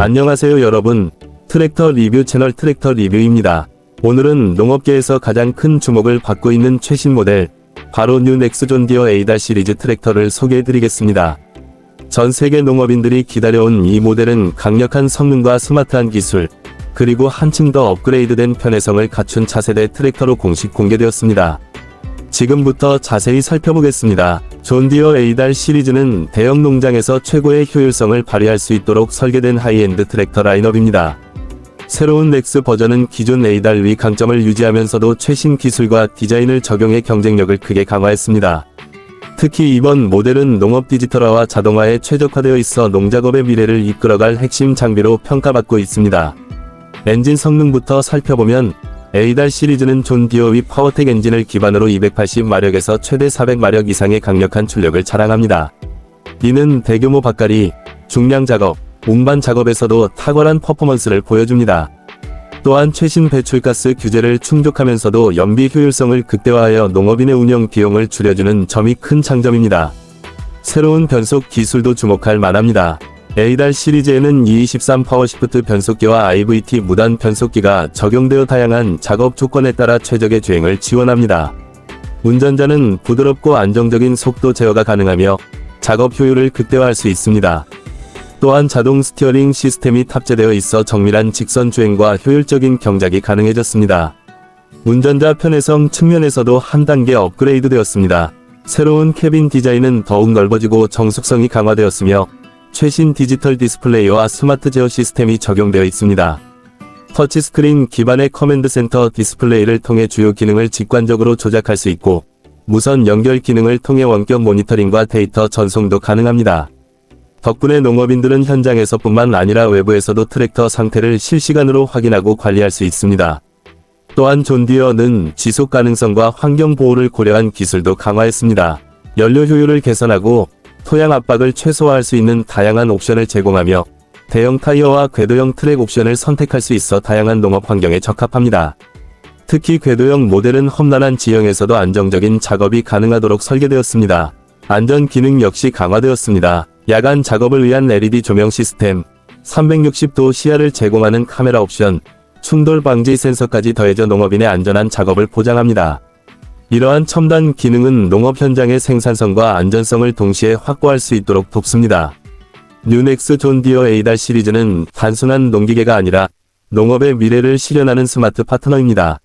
안녕하세요 여러분. 트랙터 리뷰 채널 트랙터 리뷰입니다. 오늘은 농업계에서 가장 큰 주목을 받고 있는 최신 모델, 바로 뉴 넥스 존 디어 에이다 시리즈 트랙터를 소개해드리겠습니다. 전 세계 농업인들이 기다려온 이 모델은 강력한 성능과 스마트한 기술, 그리고 한층 더 업그레이드된 편의성을 갖춘 차세대 트랙터로 공식 공개되었습니다. 지금부터 자세히 살펴보겠습니다. 존디어 에이달 시리즈는 대형 농장에서 최고의 효율성을 발휘할 수 있도록 설계된 하이엔드 트랙터 라인업입니다. 새로운 넥스 버전은 기존 에이달 위 강점을 유지하면서도 최신 기술과 디자인을 적용해 경쟁력을 크게 강화했습니다. 특히 이번 모델은 농업 디지털화와 자동화에 최적화되어 있어 농작업의 미래를 이끌어갈 핵심 장비로 평가받고 있습니다. 엔진 성능부터 살펴보면 에이달 시리즈는 존 디어위 파워텍 엔진을 기반으로 280마력에서 최대 400마력 이상의 강력한 출력을 자랑합니다. 이는 대규모 밭갈이, 중량 작업, 운반 작업에서도 탁월한 퍼포먼스를 보여줍니다. 또한 최신 배출가스 규제를 충족하면서도 연비 효율성을 극대화하여 농업인의 운영 비용을 줄여주는 점이 큰 장점입니다. 새로운 변속 기술도 주목할 만합니다. 에이달 시리즈에는 E23 파워시프트 변속기와 IVT 무단 변속기가 적용되어 다양한 작업 조건에 따라 최적의 주행을 지원합니다. 운전자는 부드럽고 안정적인 속도 제어가 가능하며 작업 효율을 극대화할 수 있습니다. 또한 자동 스티어링 시스템이 탑재되어 있어 정밀한 직선 주행과 효율적인 경작이 가능해졌습니다. 운전자 편의성 측면에서도 한 단계 업그레이드 되었습니다. 새로운 캐빈 디자인은 더욱 넓어지고 정숙성이 강화되었으며 최신 디지털 디스플레이와 스마트 제어 시스템이 적용되어 있습니다. 터치스크린 기반의 커맨드 센터 디스플레이를 통해 주요 기능을 직관적으로 조작할 수 있고 무선 연결 기능을 통해 원격 모니터링과 데이터 전송도 가능합니다. 덕분에 농업인들은 현장에서뿐만 아니라 외부에서도 트랙터 상태를 실시간으로 확인하고 관리할 수 있습니다. 또한 존디어는 지속 가능성과 환경 보호를 고려한 기술도 강화했습니다. 연료 효율을 개선하고 토양 압박을 최소화할 수 있는 다양한 옵션을 제공하며 대형 타이어와 궤도형 트랙 옵션을 선택할 수 있어 다양한 농업 환경에 적합합니다. 특히 궤도형 모델은 험난한 지형에서도 안정적인 작업이 가능하도록 설계되었습니다. 안전 기능 역시 강화되었습니다. 야간 작업을 위한 LED 조명 시스템, 360도 시야를 제공하는 카메라 옵션, 충돌 방지 센서까지 더해져 농업인의 안전한 작업을 보장합니다. 이러한 첨단 기능은 농업 현장의 생산성과 안전성을 동시에 확보할 수 있도록 돕습니다. 뉴넥스 존디어 에이달 시리즈는 단순한 농기계가 아니라 농업의 미래를 실현하는 스마트 파트너입니다.